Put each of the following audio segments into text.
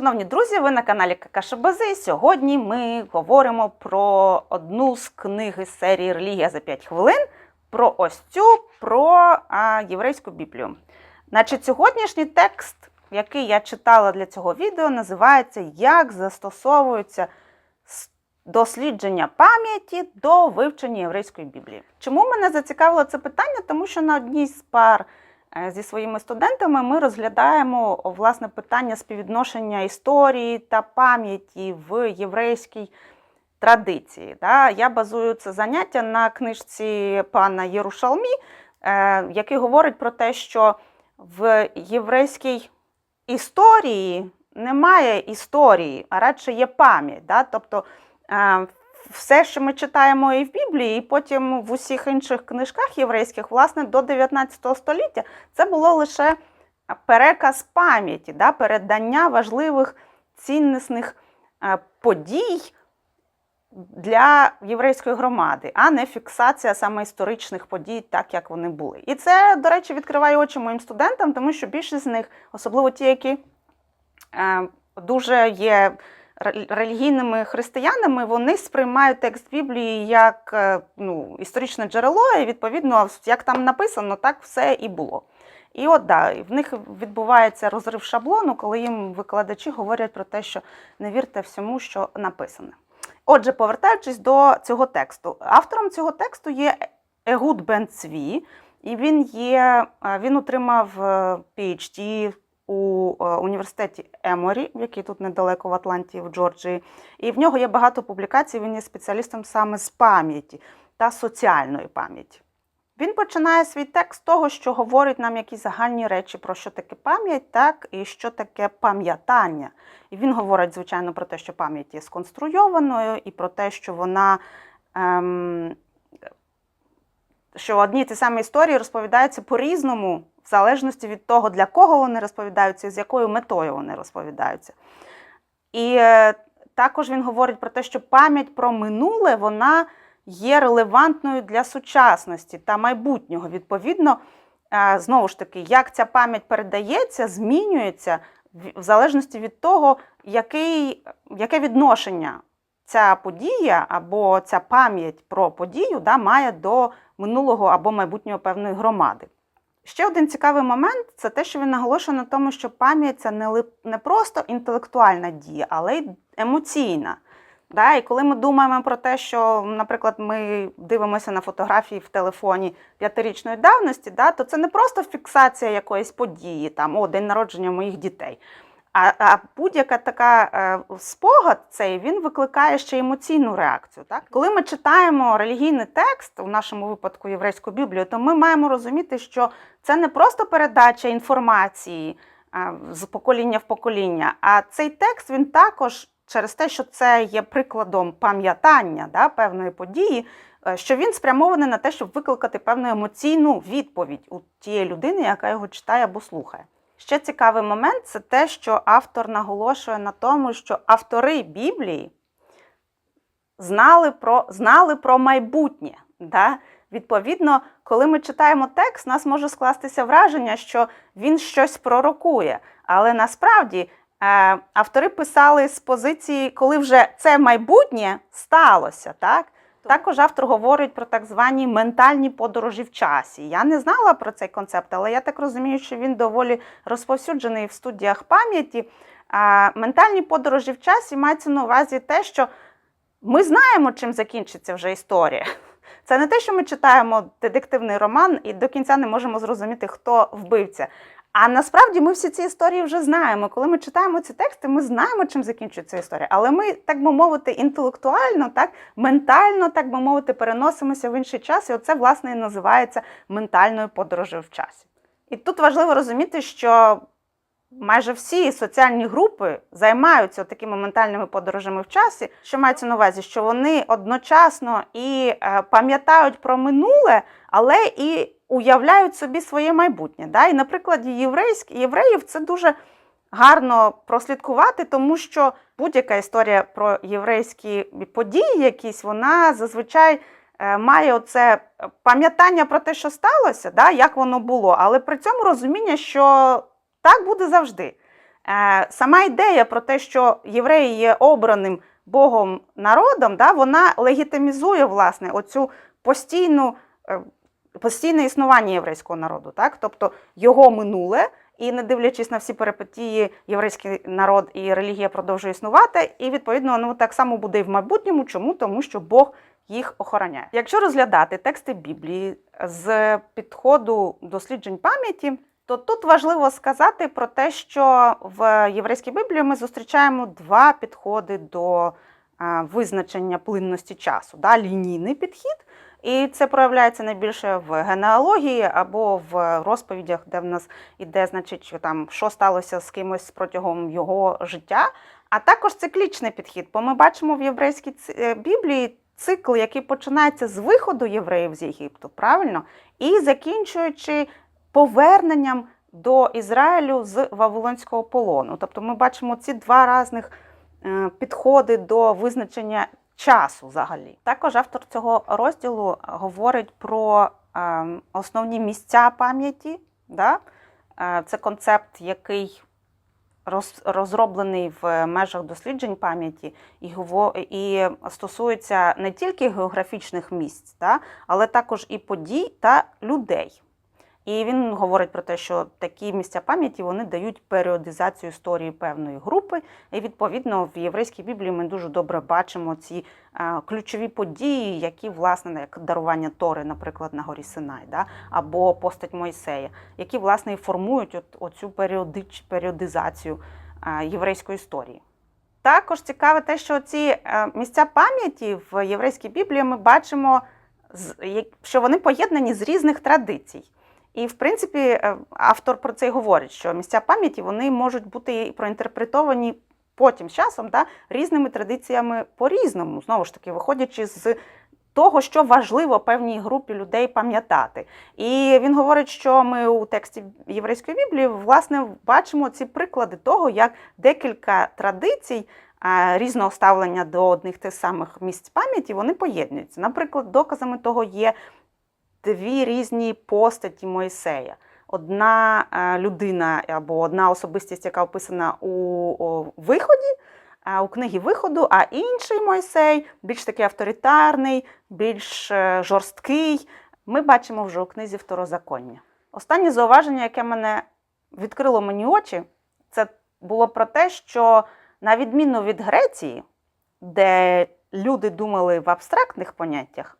шановні друзі, ви на каналі Какашабази. Сьогодні ми говоримо про одну з книг із серії Релігія за 5 хвилин. Про ось цю, про а, єврейську Біблію. Значить, сьогоднішній текст, який я читала для цього відео, називається Як застосовуються дослідження пам'яті до вивчення єврейської Біблії. Чому мене зацікавило це питання? Тому що на одній з пар зі своїми студентами ми розглядаємо власне питання співвідношення історії та пам'яті в єврейській традиції. Да? Я базую це заняття на книжці пана Єрушалмі, е, який говорить про те, що в єврейській історії немає історії, а радше є пам'ять. Да? Тобто е, все, що ми читаємо і в Біблії, і потім в усіх інших книжках єврейських, власне, до 19 століття це було лише переказ пам'яті, да? передання важливих ціннісних е, подій для єврейської громади, а не фіксація саме історичних подій, так як вони були. І це, до речі, відкриває очі моїм студентам, тому що більшість з них, особливо ті, які е, дуже є релігійними християнами, вони сприймають текст Біблії як е, ну, історичне джерело, і відповідно, як там написано, так все і було. І от да, в них відбувається розрив шаблону, коли їм викладачі говорять про те, що не вірте всьому, що написане. Отже, повертаючись до цього тексту, автором цього тексту є Егуд Бен Цві, і він є, е, він отримав е, PhD у е, університеті Еморі, який тут недалеко в Атланті, в Джорджії. І в нього є багато публікацій. Він є спеціалістом саме з пам'яті та соціальної пам'яті. Він починає свій текст з того, що говорить нам якісь загальні речі про що таке пам'ять, так і що таке пам'ятання. І він говорить, звичайно, про те, що пам'ять є сконструйованою, і про те, що вона. Ем, що одні ті самі історії розповідаються по-різному, в залежності від того, для кого вони розповідаються і з якою метою вони розповідаються. І е, також він говорить про те, що пам'ять про минуле вона є релевантною для сучасності та майбутнього. Відповідно, е, знову ж таки, як ця пам'ять передається, змінюється в залежності від того, який, яке відношення ця подія або ця пам'ять про подію да, має до минулого або майбутнього певної громади. Ще один цікавий момент це те, що він наголошує на тому, що пам'ять це не, не просто інтелектуальна дія, але й емоційна. Да? І коли ми думаємо про те, що, наприклад, ми дивимося на фотографії в телефоні п'ятирічної давності, да, то це не просто фіксація якоїсь події, там, о, день народження моїх дітей. А, а будь-яка така е, спогад цей він викликає ще емоційну реакцію. Так? Коли ми читаємо релігійний текст, у нашому випадку єврейську Біблію, то ми маємо розуміти, що це не просто передача інформації е, з покоління в покоління, а цей текст він також через те, що це є прикладом пам'ятання да, певної події, е, що він спрямований на те, щоб викликати певну емоційну відповідь у тієї людини, яка його читає або слухає. Ще цікавий момент це те, що автор наголошує на тому, що автори Біблії знали про, знали про майбутнє. Да? Відповідно, коли ми читаємо текст, нас може скластися враження, що він щось пророкує. Але насправді е, автори писали з позиції, коли вже це майбутнє сталося. Так? Також автор говорить про так звані ментальні подорожі в часі. Я не знала про цей концепт, але я так розумію, що він доволі розповсюджений в студіях пам'яті. Ментальні подорожі в часі мається на увазі те, що ми знаємо, чим закінчиться вже історія. Це не те, що ми читаємо детективний роман і до кінця не можемо зрозуміти, хто вбивця. А насправді ми всі ці історії вже знаємо. Коли ми читаємо ці тексти, ми знаємо, чим закінчується історія. Але ми, так би мовити, інтелектуально, так ментально, так би мовити, переносимося в інший час, і оце власне і називається ментальною подорожею в часі. І тут важливо розуміти, що майже всі соціальні групи займаються такими ментальними подорожами в часі, що мається на увазі, що вони одночасно і е, пам'ятають про минуле, але і уявляють собі своє майбутнє. Да? І на прикладі єврейськ, євреїв це дуже гарно прослідкувати, тому що будь-яка історія про єврейські події, якісь, вона зазвичай е, має оце пам'ятання про те, що сталося, да? як воно було, але при цьому розуміння, що так буде завжди. Е, Сама ідея про те, що євреї є обраним Богом народом, да, вона легітимізує власне оцю постійну, е, постійне існування єврейського народу. Так? Тобто його минуле, і не дивлячись на всі перипетії, єврейський народ і релігія продовжує існувати, і відповідно ну, так само буде і в майбутньому. Чому? Тому що Бог їх охороняє. Якщо розглядати тексти Біблії з підходу досліджень пам'яті, то тут важливо сказати про те, що в єврейській Біблії ми зустрічаємо два підходи до визначення плинності часу. Да? Лінійний підхід, і це проявляється найбільше в генеалогії або в розповідях, де в нас іде, значить, що там що сталося з кимось протягом його життя. А також циклічний підхід, бо ми бачимо в єврейській е, Біблії цикл, який починається з виходу євреїв з Єгипту, правильно, і закінчуючи поверненням до Ізраїлю з Вавилонського полону. Тобто ми бачимо ці два різних е, підходи до визначення часу взагалі. Також автор цього розділу говорить про е, основні місця пам'яті. Да? Е, Це концепт, який розроблений в межах досліджень пам'яті і стосується не тільки географічних місць, да? але також і подій та людей. І він говорить про те, що такі місця пам'яті вони дають періодизацію історії певної групи. І відповідно в єврейській Біблії ми дуже добре бачимо ці е, ключові події, які власне як дарування Тори, наприклад, на горі Синай, да? або постать Мойсея, які власне і формують от, оцю періодич, періодизацію е, єврейської історії. Також цікаве те, що ці е, місця пам'яті в єврейській Біблії ми бачимо, що вони поєднані з різних традицій. І, в принципі, е, автор про це й говорить, що місця пам'яті вони можуть бути проінтерпретовані потім з часом да, різними традиціями по-різному, знову ж таки, виходячи з того, що важливо певній групі людей пам'ятати. І він говорить, що ми у тексті єврейської біблії власне бачимо ці приклади того, як декілька традицій різного ставлення до одних тих самих місць пам'яті вони поєднуються. Наприклад, доказами того є дві різні постаті Мойсея. Одна е, людина або одна особистість, яка описана у виході, у книгі виходу, а інший Мойсей більш такий авторитарний, більш е, жорсткий. Ми бачимо вже у книзі Второзаконня. Останнє зауваження, яке мене відкрило мені очі, це було про те, що на відміну від Греції, де люди думали в абстрактних поняттях, Е,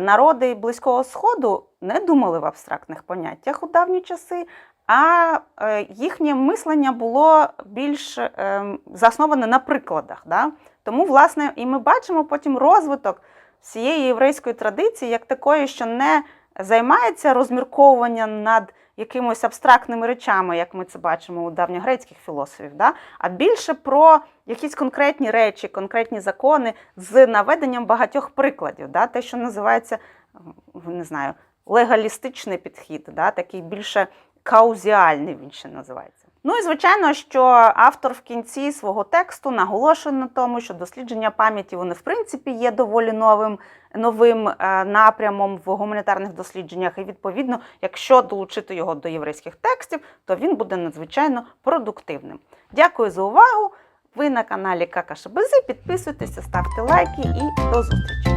Народи Близького Сходу не думали в абстрактних поняттях у давні часи, а е, їхнє мислення було більш е, засноване на прикладах. Да? Тому, власне, і ми бачимо потім розвиток всієї єврейської традиції, як такої, що не займається розмірковуванням над якимось абстрактними речами, як ми це бачимо у давньогрецьких філософів, да? а більше про якісь конкретні речі, конкретні закони з наведенням багатьох прикладів, да? те, що називається не знаю, легалістичний підхід, да? такий більше каузіальний він ще називається. Ну і звичайно, що автор в кінці свого тексту наголошує на тому, що дослідження пам'яті вони в принципі є доволі новим новим е, напрямом в гуманітарних дослідженнях. І відповідно, якщо долучити його до єврейських текстів, то він буде надзвичайно продуктивним. Дякую за увагу. Ви на каналі Какашебези. Підписуйтеся, ставте лайки і до зустрічі!